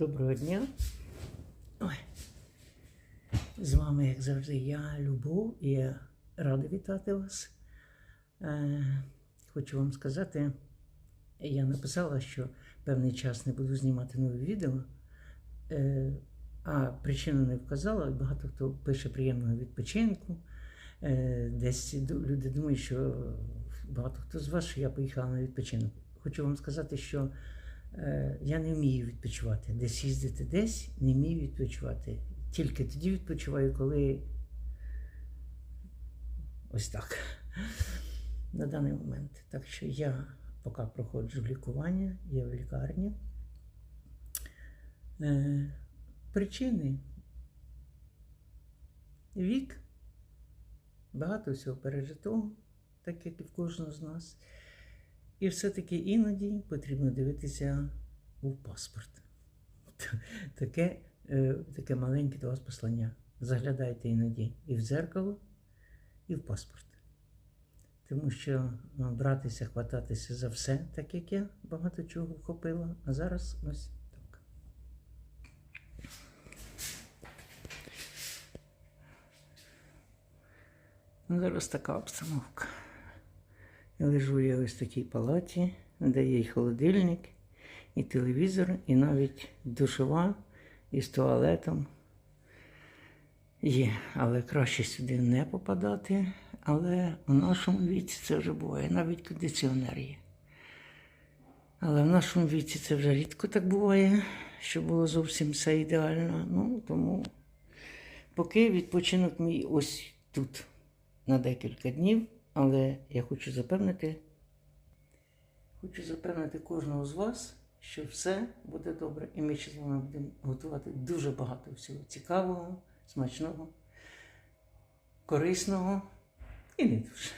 Доброго дня. Ой. З вами, як завжди, я Любов і я рада вітати вас. Е, хочу вам сказати, я написала, що певний час не буду знімати нові відео, е, а причину не вказала. Багато хто пише приємного відпочинку. Е, десь люди думають, що багато хто з вас, що я поїхала на відпочинок. Хочу вам сказати, що я не вмію відпочивати. Десь їздити десь, не вмію відпочивати. Тільки тоді відпочиваю, коли ось так. На даний момент. Так що я поки проходжу лікування, я в лікарні. Е, причини. Вік, багато всього пережитого, так як і в кожного з нас. І все-таки іноді потрібно дивитися у паспорт. Таке, е, таке маленьке до вас послання. Заглядайте іноді і в дзеркало, і в паспорт. Тому що ну, братися, хвататися за все, так як я багато чого вхопила, а зараз ось так. Ну, зараз така обстановка. Лежу я ось в такій палаті, де є і холодильник, і телевізор, і навіть душова із туалетом є. Але краще сюди не попадати. Але у нашому віці це вже буває, навіть кондиціонер є. Але в нашому віці це вже рідко так буває, що було зовсім все ідеально. Ну, тому поки відпочинок мій ось тут на декілька днів, але я хочу запевнити, хочу запевнити кожного з вас, що все буде добре, і ми ще з вами будемо готувати дуже багато всього цікавого, смачного, корисного і не дуже.